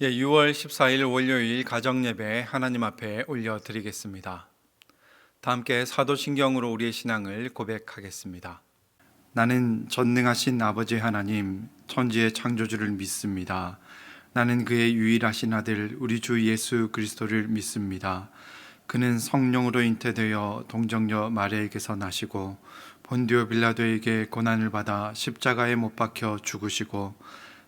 예, 6월 14일 월요일 가정 예배 하나님 앞에 올려 드리겠습니다. 다 함께 사도신경으로 우리의 신앙을 고백하겠습니다. 나는 전능하신 아버지 하나님 천지의 창조주를 믿습니다. 나는 그의 유일하신 아들 우리 주 예수 그리스도를 믿습니다. 그는 성령으로 잉태되어 동정녀 마리아에게서 나시고 본디오 빌라도에게 고난을 받아 십자가에 못 박혀 죽으시고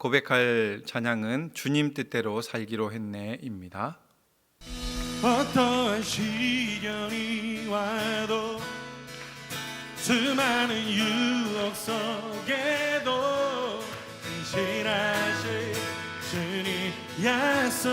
고백할 찬양은 주님 뜻대로 살기로 했네입니다. 어떠한 시련이 와도 수많은 유혹 속에도 신실하신 주님 약속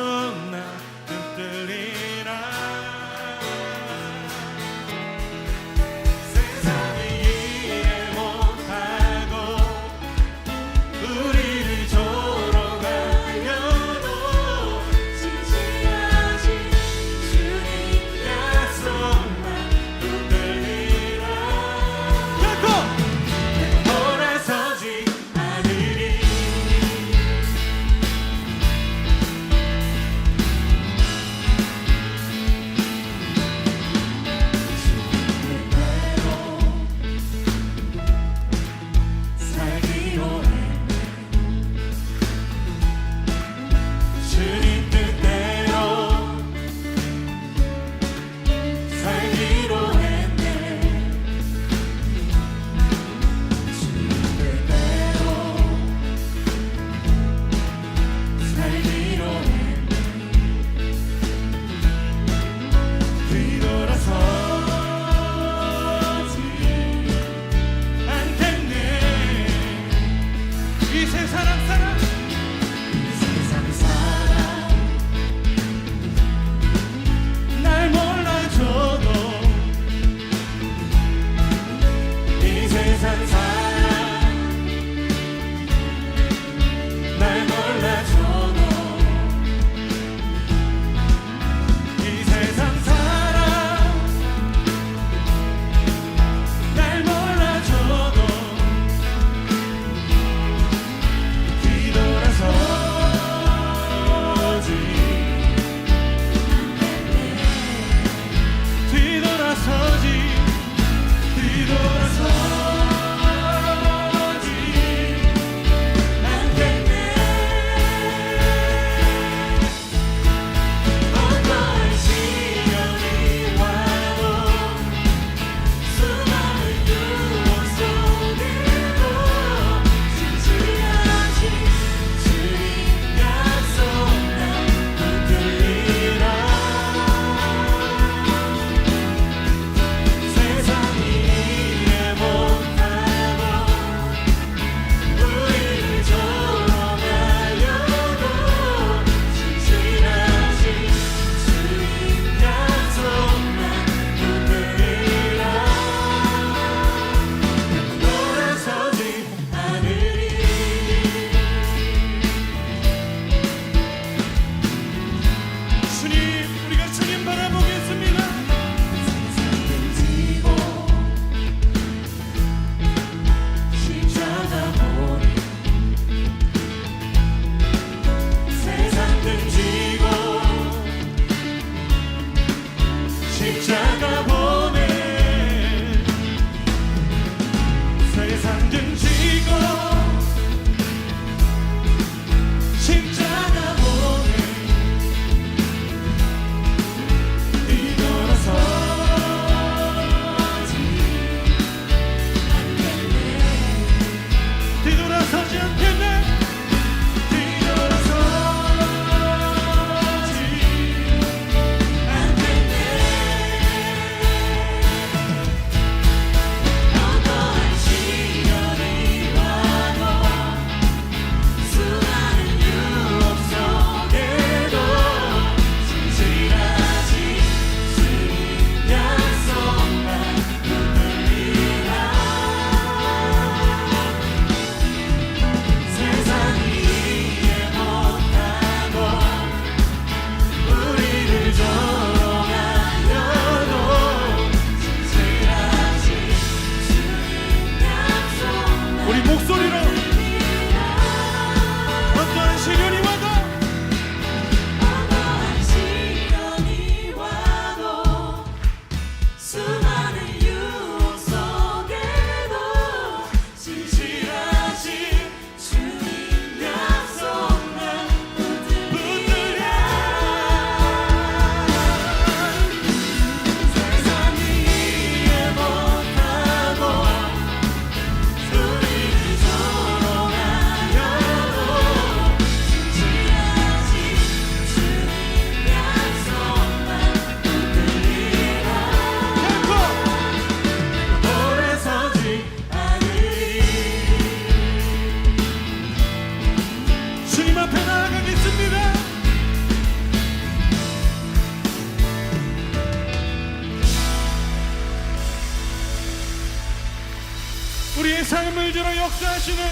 삶을 주로 역사하시는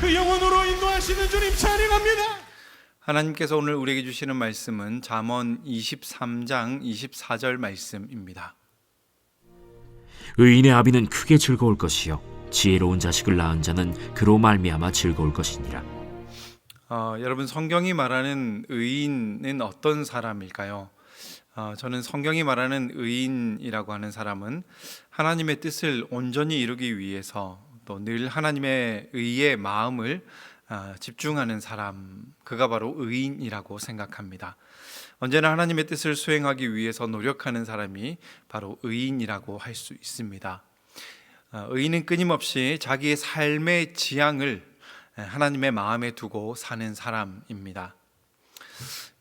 그 영혼으로 인도하시는 주님 찬양합니다. 하나님께서 오늘 우리에게 주시는 말씀은 잠언 23장 24절 말씀입니다. 의인의 아비는 크게 즐거울 것이요 지혜로운 자식을 낳은 자는 그로 말미암아 즐거울 것이니라. 어, 여러분 성경이 말하는 의인은 어떤 사람일까요? 어, 저는 성경이 말하는 의인이라고 하는 사람은 하나님의 뜻을 온전히 이루기 위해서 또 늘 하나님의 의의 마음을 아, 집중하는 사람 그가 바로 의인이라고 생각합니다. 언제나 하나님의 뜻을 수행하기 위해서 노력하는 사람이 바로 의인이라고 할 수 있습니다. 아, 의인은 끊임없이 자기의 삶의 지향을 하나님의 마음에 두고 사는 사람입니다.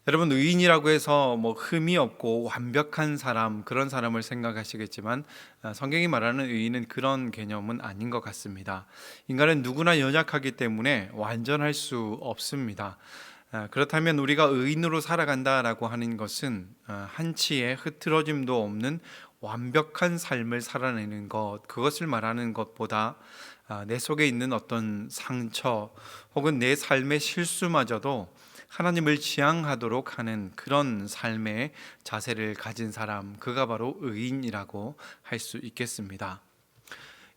여러분 의인이라고 해서 뭐 흠이 없고 완벽한 사람 그런 사람을 생각하시겠지만 아, 성경이 말하는 의인은 그런 개념은 아닌 것 같습니다. 인간은 누구나 연약하기 때문에 완전할 수 없습니다. 아, 그렇다면 우리가 의인으로 살아간다라고 하는 것은 아, 한치의 흐트러짐도 없는 완벽한 삶을 살아내는 것 그것을 말하는 것보다 아, 내 속에 있는 어떤 상처 혹은 내 삶의 실수마저도 하나님을 지향하도록 하는 그런 삶의 자세를 가진 사람 그가 바로 의인이라고 할 수 있겠습니다.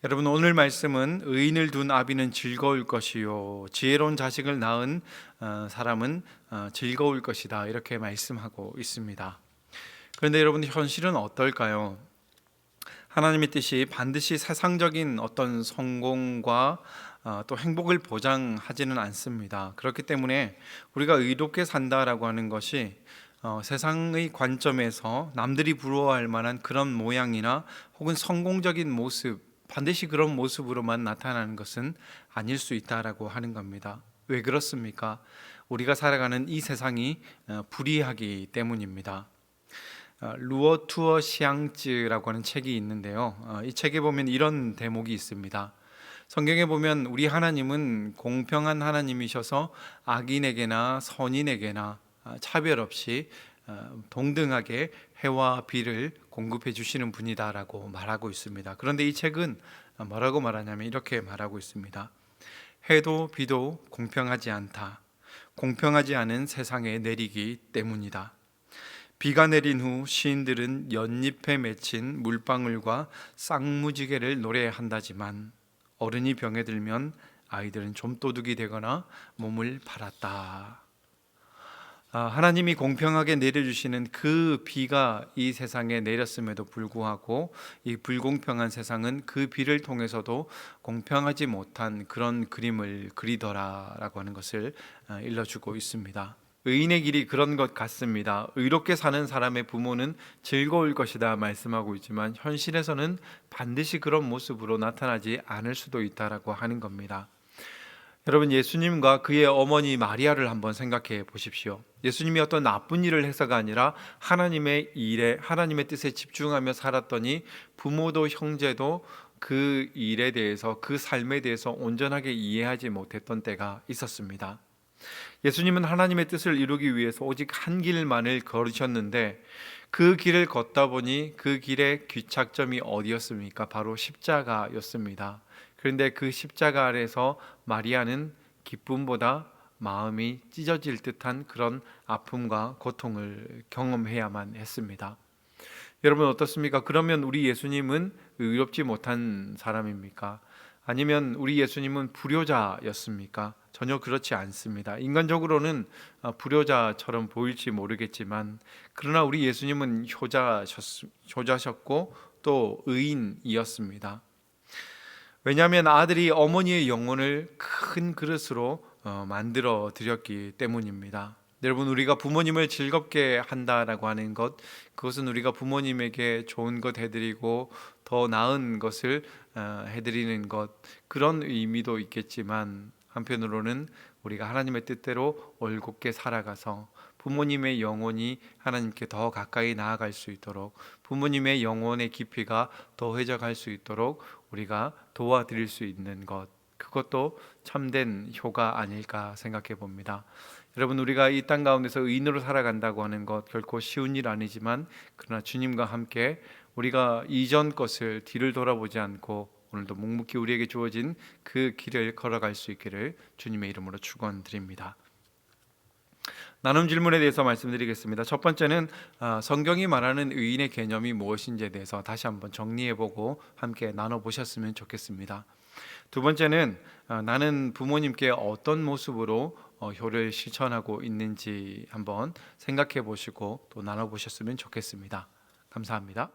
여러분 오늘 말씀은 의인을 둔 아비는 즐거울 것이요 지혜로운 자식을 낳은 어, 사람은 어, 즐거울 것이다 이렇게 말씀하고 있습니다. 그런데 여러분 현실은 어떨까요? 하나님의 뜻이 반드시 세상적인 어떤 성공과 어, 또 행복을 보장하지는 않습니다. 그렇기 때문에 우리가 의롭게 산다라고 하는 것이 어, 세상의 관점에서 남들이 부러워할 만한 그런 모양이나 혹은 성공적인 모습 반드시 그런 모습으로만 나타나는 것은 아닐 수 있다라고 하는 겁니다. 왜 그렇습니까? 우리가 살아가는 이 세상이 어, 불이하기 때문입니다. 어, 루어 투어 시앙즈라고 하는 책이 있는데요. 어, 이 책에 보면 이런 대목이 있습니다. 성경에 보면 우리 하나님은 공평한 하나님이셔서 악인에게나 선인에게나 아, 차별 없이 어, 동등하게 해와 비를 공급해 주시는 분이다라고 말하고 있습니다. 그런데 이 책은 뭐라고 말하냐면 이렇게 말하고 있습니다. 해도 비도 공평하지 않다. 공평하지 않은 세상에 내리기 때문이다. 비가 내린 후 시인들은 연잎에 맺힌 물방울과 쌍무지개를 노래한다지만 어른이 병에 들면 아이들은 좀도둑이 되거나 몸을 팔았다. 아, 하나님이 공평하게 내려주시는 그 비가 이 세상에 내렸음에도 불구하고 이 불공평한 세상은 그 비를 통해서도 공평하지 못한 그런 그림을 그리더라라고 하는 것을 아, 일러주고 있습니다. 의인의 길이 그런 것 같습니다. 의롭게 사는 사람의 부모는 즐거울 것이다 말씀하고 있지만 현실에서는 반드시 그런 모습으로 나타나지 않을 수도 있다라고 하는 겁니다. 여러분 예수님과 그의 어머니 마리아를 한번 생각해 보십시오. 예수님이 어떤 나쁜 일을 해서가 아니라 하나님의 일에 하나님의 뜻에 집중하며 살았더니 부모도 형제도 그 일에 대해서 그 삶에 대해서 온전하게 이해하지 못했던 때가 있었습니다. 예수님은 하나님의 뜻을 이루기 위해서 오직 한 길만을 걸으셨는데 그 길을 걷다 보니 그 길의 귀착점이 어디였습니까? 바로 십자가였습니다. 그런데 그 십자가 아래서 마리아는 기쁨보다 마음이 찢어질 듯한 그런 아픔과 고통을 경험해야만 했습니다. 여러분 어떻습니까? 그러면 우리 예수님은 의롭지 못한 사람입니까? 아니면 우리 예수님은 불효자였습니까? 전혀 그렇지 않습니다. 인간적으로는 아, 불효자처럼 보일지 모르겠지만 그러나 우리 예수님은 효자셨, 효자셨고 또 의인이었습니다. 왜냐하면 아들이 어머니의 영혼을 큰 그릇으로 어, 만들어 드렸기 때문입니다. 여러분 우리가 부모님을 즐겁게 한다라고 하는 것 그것은 우리가 부모님에게 좋은 것 해드리고 더 나은 것을 어, 해드리는 것 그런 의미도 있겠지만 한편으로는 우리가 하나님의 뜻대로 올곧게 살아가서 부모님의 영혼이 하나님께 더 가까이 나아갈 수 있도록 부모님의 영혼의 깊이가 더 회적할 수 있도록 우리가 도와드릴 수 있는 것 그것도 참된 효가 아닐까 생각해 봅니다. 여러분 우리가 이 땅 가운데서 의인으로 살아간다고 하는 것 결코 쉬운 일 아니지만 그러나 주님과 함께 우리가 이전 것을 뒤를 돌아보지 않고 오늘도 묵묵히 우리에게 주어진 그 길을 걸어갈 수 있기를 주님의 이름으로 축원드립니다. 나눔 질문에 대해서 말씀드리겠습니다. 첫 번째는 아, 성경이 말하는 의인의 개념이 무엇인지에 대해서 다시 한번 정리해보고 함께 나눠보셨으면 좋겠습니다. 두 번째는 아, 나는 부모님께 어떤 모습으로 어, 효를 실천하고 있는지 한번 생각해 보시고 또 나눠보셨으면 좋겠습니다. 감사합니다.